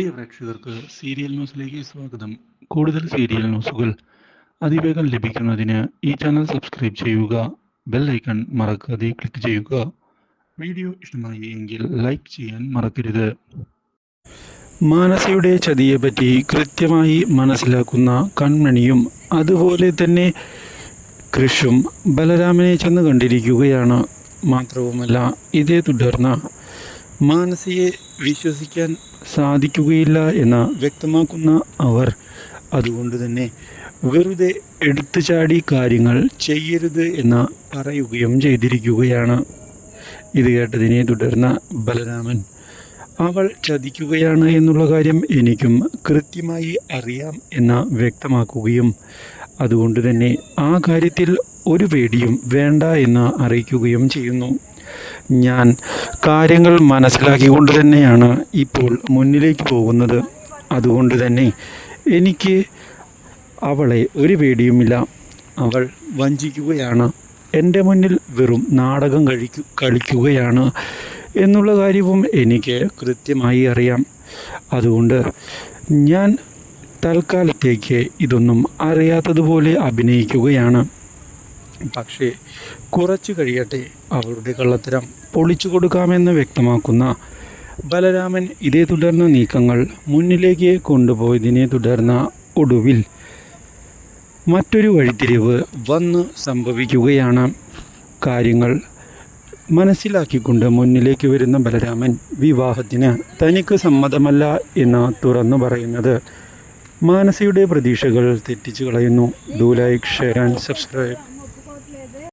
പ്രിയ പ്രേക്ഷകർക്ക് സീരിയൽ ന്യൂസിലേക്ക് സ്വാഗതം. കൂടുതൽ സീരിയൽ ന്യൂസുകൾ അതിവേഗം ലഭിക്കുന്നതിന് ഈ ചാനൽ സബ്സ്ക്രൈബ് ചെയ്യുക ബെൽ ഐക്കൺ മറക്കാതെ ക്ലിക്ക് ചെയ്യുക. വീഡിയോ ഇഷ്ടമായി എങ്കിൽ ലൈക്ക് ചെയ്യാൻ മറക്കരുത്. മാനസയുടെ ചതിയെപ്പറ്റി കൃത്യമായി മനസ്സിലാക്കുന്ന കൺമണിയും അതുപോലെ തന്നെ കൃഷും ബലരാമനെ ചെന്ന് കണ്ടിരിക്കുകയാണ്. മാത്രവുമല്ല ഇതേ തുടർന്ന് മാനസയെ വിശ്വസിക്കാൻ സാധിക്കുകയില്ല എന്ന് വ്യക്തമാക്കുന്ന അവർ. അതുകൊണ്ട് തന്നെ വെറുതെ എടുത്തു ചാടി കാര്യങ്ങൾ ചെയ്യരുത് എന്ന് പറയുകയും ചെയ്തിരിക്കുകയാണ്. ഇത് കേട്ടതിനെ തുടർന്ന് ബലരാമൻ അവൾ ചതിക്കുകയാണ് എന്നുള്ള കാര്യം എനിക്കും കൃത്യമായി അറിയാം എന്ന് വ്യക്തമാക്കുകയും അതുകൊണ്ട് തന്നെ ആ കാര്യത്തിൽ ഒരു പേടിയും വേണ്ട എന്ന് അറിയിക്കുകയും ചെയ്യുന്നു. ഞാൻ കാര്യങ്ങൾ മനസ്സിലാക്കിക്കൊണ്ട് തന്നെയാണ് ഇപ്പോൾ മുന്നിലേക്ക് പോകുന്നത്. അതുകൊണ്ട് തന്നെ എനിക്ക് അവളെ ഒരു പേടിയുമില്ല. അവൾ വഞ്ചിക്കുകയാണ്. എന്റെ മുന്നിൽ വെറും നാടകം കഴിക്കു കളിക്കുകയാണ് എന്നുള്ള കാര്യവും എനിക്ക് കൃത്യമായി അറിയാം. അതുകൊണ്ട് ഞാൻ തൽക്കാലത്തേക്ക് ഇതൊന്നും അറിയാത്തതുപോലെ അഭിനയിക്കുകയാണ്. പക്ഷേ കുറച്ചു കഴിയട്ടെ അവരുടെ കള്ളത്തരം പൊളിച്ചു കൊടുക്കാമെന്ന് വ്യക്തമാക്കുന്ന ബലരാമൻ ഇതേ തുടർന്ന നീക്കങ്ങൾ മുന്നിലേക്ക് കൊണ്ടുപോയതിനെ തുടർന്ന ഒടുവിൽ മറ്റൊരു വഴിത്തിരിവ് വന്ന് സംഭവിക്കുകയാണ്. കാര്യങ്ങൾ മനസ്സിലാക്കിക്കൊണ്ട് മുന്നിലേക്ക് വരുന്ന ബലരാമൻ വിവാഹത്തിന് തനിക്ക് സമ്മതമല്ല എന്ന് തുറന്നു പറയുന്നത് മാനസിയുടെ പ്രതീക്ഷകൾ തെറ്റിച്ചു കളയുന്നു. Do like share and subscribe.